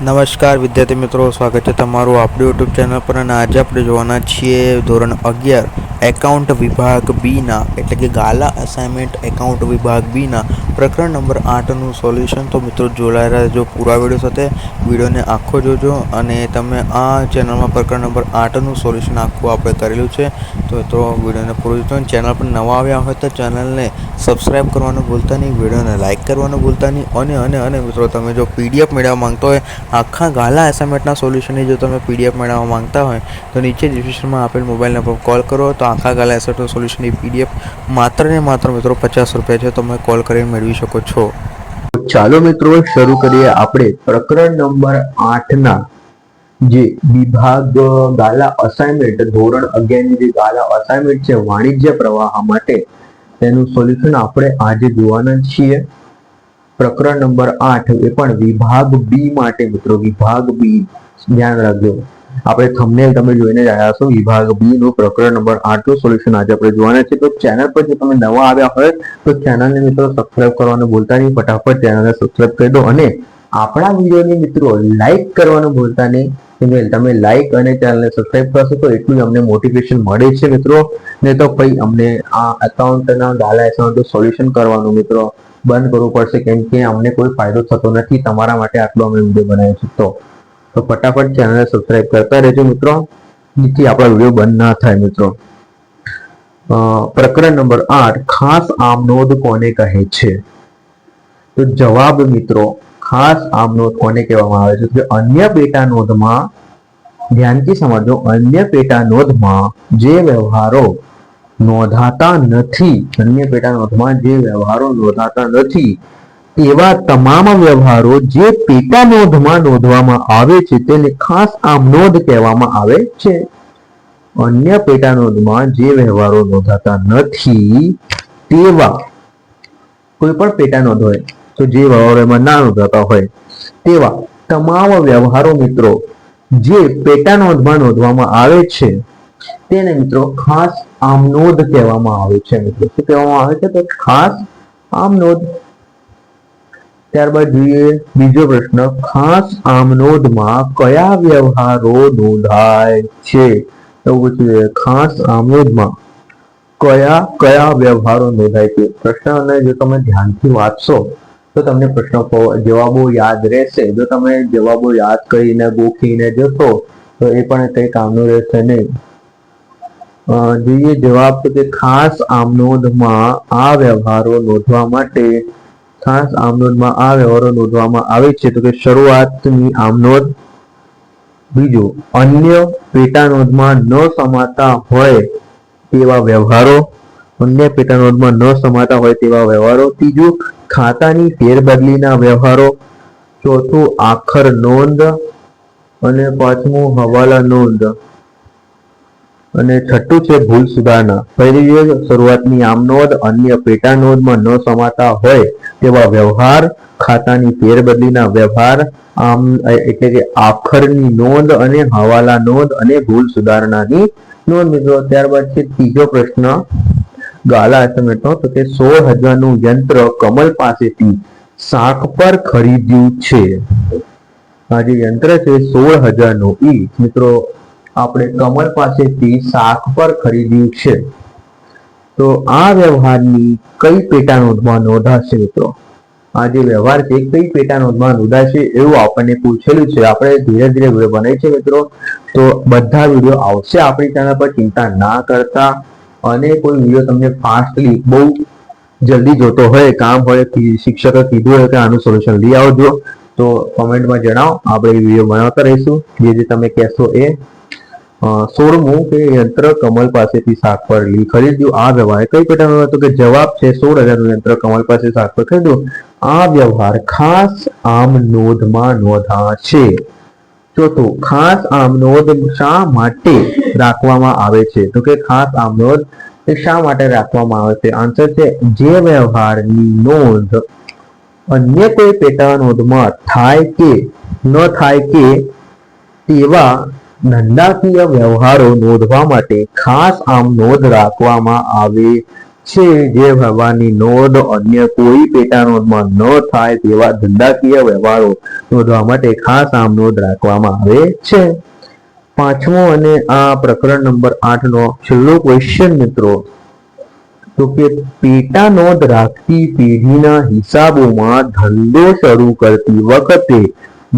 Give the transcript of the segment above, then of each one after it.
નમસ્કાર, વિદ્યાર્થી મિત્રો, સ્વાગત છે તમારું આપણું યુટ્યુબ ચેનલ પર અને આજે આપણે જોવાના છીએ ધોરણ અગિયાર, એકાઉન્ટ વિભાગ બીના એટલે કે ગાલા અસાઇનમેન્ટ એકાઉન્ટ વિભાગ બીના પ્રકરણ નંબર આઠનું સોલ્યુશન તો મિત્રો જોડાયેલા રહેજો પૂરા વીડિયો સાથે વિડીયોને આખો જોજો અને તમે આ ચેનલમાં પ્રકરણ નંબર આઠનું સોલ્યુશન આખું આપણે કરેલું છે. તો તો વિડીયોને પૂરું જોતો ચેનલ પર નવા આવ્યા હોય તો ચેનલને સબસ્ક્રાઈબ કરવાનું ભૂલતા નહીં, વિડીયોને લાઇક કરવાનું ભૂલતા નહીં, અને અને અને મિત્રો, તમે જો પીડીએફ મેળવવા માંગતો હોય આખા ગાલા એસાઇનમેન્ટના સોલ્યુશનની જો તમે પીડીએફ મેળવવા માંગતા હોય, તો નીચે ડિસ્ક્રિપ્શનમાં આપેલ મોબાઈલ નંબર કોલ કરો. તો આખા ગાલા એસાઇનમેન્ટ સોલ્યુશનની પીડીએફ માત્ર ને માત્ર મિત્રો પચાસ રૂપિયા છે, તમે કોલ કરીને મેળવી શકો છો. ચાલો મિત્રો, શરૂ કરીએ આપણે. પ્રકરણ નંબર આઠના જે વિભાગ ગાલા અસાઇનમેન્ટ ધોરણ અગિયારની જે ગાલા અસાઇનમેન્ટ છે, વાણિજ્ય પ્રવાહ માટે, તેનું સોલ્યુશન આપણે આજે જોવાના છીએ. પ્રકરણ નંબર આઠ એ પણ વિભાગ બી માટે મિત્રો, વિભાગ બી. ધ્યાન રાખજો. આપણે થંબનેલ તમે જોઈને આવ્યા છો વિભાગ બી નું પ્રકરણ નંબર આઠનું સોલ્યુશન આજે આપણે જોવાના છે. તો ચેનલ પર જો તમે નવા આવ્યા હોય, તો ચેનલને મિત્રો સબસ્ક્રાઇબ કરવાનું ભૂલતા નહીં. ફટાફટ ચેનલને સબસ્ક્રાઇબ કરી દો અને આપણા વિડીયોને મિત્રો લાઈક કરવાનું ભૂલતા નહીં. તમે લાઈક અને ચેનલને સબસ્ક્રાઇબ કરશો તો એટલું અમને મોટિવેશન મળે છે મિત્રો. ને તો પછી અમને આ એકાઉન્ટના ગાલા એકાઉન્ટ સોલ્યુશન કરવાનું મિત્રો. બંધ કરવું પડશે કેમ કે અમને કોઈ ફાયદો થતો નથી. તમારા માટે આટલો અમે વીડિયો બનાવ્યો છે તો તો ફટાફટ ચેનલને સબસ્ક્રાઇબ કરતા રહેજો મિત્રો. જેથી આપણા વીડિયો બંધ ના થાય મિત્રો. પ્રકરણ નંબર આઠ, ખાસ આમનોદ કોને કહે છે? તો જવાબ મિત્રો, ખાસ આમનોદ કોને કહેવામાં આવે છે? કે અન્ય પેટા નોંધમાં, ધ્યાનથી સમજો અન્ય પેટા નોંધમાં જે વ્યવહારો નોંધાતા નથી. અન્ય પેટા નોંધમાં જે વ્યવહારો નોંધાતા નથી, એવા તમામ વ્યવહારો જે પેટા નોંધમાં નોંધવામાં આવે છે, તેને ખાસ આમ નોંધ કહેવામાં આવે છે. અન્ય પેટા નોંધમાં જે વ્યવહારો નોંધાતા નથી, તેવા કોઈ પણ પેટા નોંધ હોય, તો જે વ્યવહારો એમાં ના નોંધાતા હોય, તેવા તમામ વ્યવહારો મિત્રો, જે પેટા નોંધમાં નોંધવામાં આવે છે, તેને મિત્રો ખાસ આમનોંધ કહેવામાં આવે છે મિત્રો. શું કહેવામાં આવે છે? તો ખાસ આમનોદ ત્યારબાદ જોઈએ બીજો પ્રશ્ન. ખાસ આમનોદમાં કયા વ્યવહારો નોંધાય છે? એવું પૂછ્યું ખાસ આમનોદમાં કયા કયા વ્યવહારો નોંધાય છે? પ્રશ્નને જો તમે ધ્યાનથી વાંચશો, તો તમને પ્રશ્ન જવાબો યાદ રહેશે. જો તમે જવાબો યાદ કરીને ગોખીને જશો, તો એ પણ કઈ કામનું રહેશે નહીં. જોઈએ જવાબ તો કે ખાસ આમનોંધમાં આ વ્યવહારો નોંધવા માટે, ખાસ આમનોંધમાં આ વ્યવહારો નોંધવામાં આવે છે. તો કે શરૂઆતની આમનોંધ બીજો અન્ય પેટા નોંધમાં ન સમાતા હોય તેવા વ્યવહારો, અન્ય પેટા નોંધમાં ન સમાતા હોય તેવા વ્યવહારો. ત્રીજું, ખાતાની ફેરબદલીના વ્યવહારો. ચોથું, આખર નોંધ. અને પાંચમું, હવાલા નોંધ. અને છઠ્ઠું છે ભૂલ સુધારણા. પહેલી શરૂઆતની આમ અન્ય પેટા નોંધમાં ન સમાતા હોય તેવા વ્યવહાર, ખાતાની ફેરબદલીના વ્યવહાર, આમ એટલે કે આખરની નોંધ અને હવાલા નોંધ અને ભૂલ સુધારણાની નોંધ. મિત્રો, ત્યારબાદ છે ત્રીજો પ્રશ્ન. ગાલા એસ્ટિમેટનો તો કે સોળ હજારનું યંત્ર કમલ પાસેથી શાક પર ખરીદ્યું છે. આ જે યંત્ર છે, સોળ હજારનું ઈ, મિત્રો આપણે કમલ પાસેથી શાક પર ખરીદ્યું છે. તો આ વ્યવહારની કઈ પેટા નોંધમાં નોંધાશે મિત્રો? આ જે વ્યવહાર છે, કઈ પેટા નોંધમાં નોંધાશે એવું આપણને પૂછેલું છે. આપણે ધીરે ધીરે વીડિયો બનાવી છે મિત્રો. તો બધા વીડિયો આવશે આપણી ચેનલ પર, ચિંતા ના કરતા. અને કોઈ વીડિયો તમને ફાસ્ટલી બહુ જલ્દી જોતો હોય, કામ હોય શિક્ષકે કીધું હોય કે આનું સોલ્યુશન લઈ આવજો. તો કોમેન્ટમાં જણાવો. આપણે વીડિયો બનાવતા રહીશું. જે જે તમે કહેશો એ સોળમું કે યંત્ર કમલ પાસેથી શાક ખરીદ્યું. આ વ્યવહાર કઈ પેટર્ન હતો કે જવાબ છે સોળ હજારનું યંત્ર કમલ પાસે શાક ખરીદ્યું? આ વ્યવહાર ખાસ આમ નોંધમાં નોંધાશે ચોથું, ખાસ આમ નોંધ શા માટે રાખવામાં આવે છે? તો કે ખાસ આમ નોંધ એ શા માટે રાખવામાં આવે છે? આન્સર છે, જે વ્યવહારની નોંધ અન્ય કોઈ પેટા નોંધમાં થાય કે ન થાય કે તેવા ધંધાકીય વ્યવહારો નોંધવા માટે ખાસ આમ નોંધ રાખવામાં આવે છે જે વ્યવહારની નોંધ અન્ય કોઈ પેટા નોંધમાં ન થાય તેવા ધંધાકીય વ્યવહારો નોંધવા માટે ખાસ આમ નોંધ રાખવામાં આવે છે. પાંચમો અને આ પ્રકરણ નંબર આઠ નો છેલ્લો ક્વેશ્ચન મિત્રો, તો કે પેટા નોંધ રાખતી પેઢીના હિસાબોમાં ધંધો શરૂ કરતી વખતે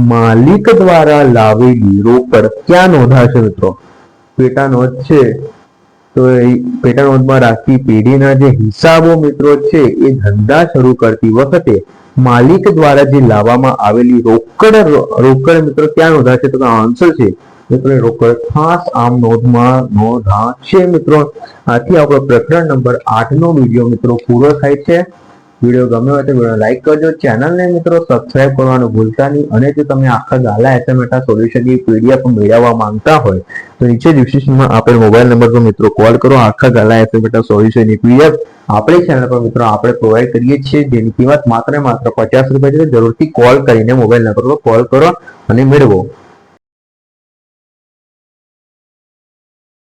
માલિક દ્વારા લાવેલી રોકડ ક્યાં નોંધાશે મિત્રો? પેટા નોંધ છે. તો એ પેટા નોંધમાં રાખતી પેઢીના જે હિસાબો મિત્રો છે, એ ધંધા શરૂ કરતી વખતે માલિક દ્વારા જે લાવવામાં આવેલી રોકડ રોકડ મિત્રો ક્યાં નોંધાશે? તો આન્સર છે. મિત્રો રોકડ ખાસ આમ નોંધમાં નોંધાશે મિત્રો. આથી આપણો પ્રકરણ નંબર આઠ નો વીડિયો મિત્રો પૂરો થાય છે. વીડિયો ગમ્યો હોય તો વીડિયો લાઈક કરજો. ચેનલને મિત્રો સબસ્ક્રાઇબ કરવાનું ભૂલતા નહીં. અને જો તમે આખા ગાલા એસએમએટા સોલ્યુશનની પીડીએફ મેળવવા માંગતા હોય, તો નીચે ડિસ્ક્રિપ્શનમાં આપેલ મોબાઈલ નંબર પર મિત્રો કોલ કરો. આખા ગાલા એસએમએટા સોલ્યુશનની પીડીએફ આપણી ચેનલ પર મિત્રો આપણે પ્રોવાઈડ કરીએ છીએ. જેની કિંમત માત્ર માત્ર પચાસ રૂપિયા છે. જરૂરથી કોલ કરીને મોબાઈલ નંબર પર કોલ કરો અને મેળવો.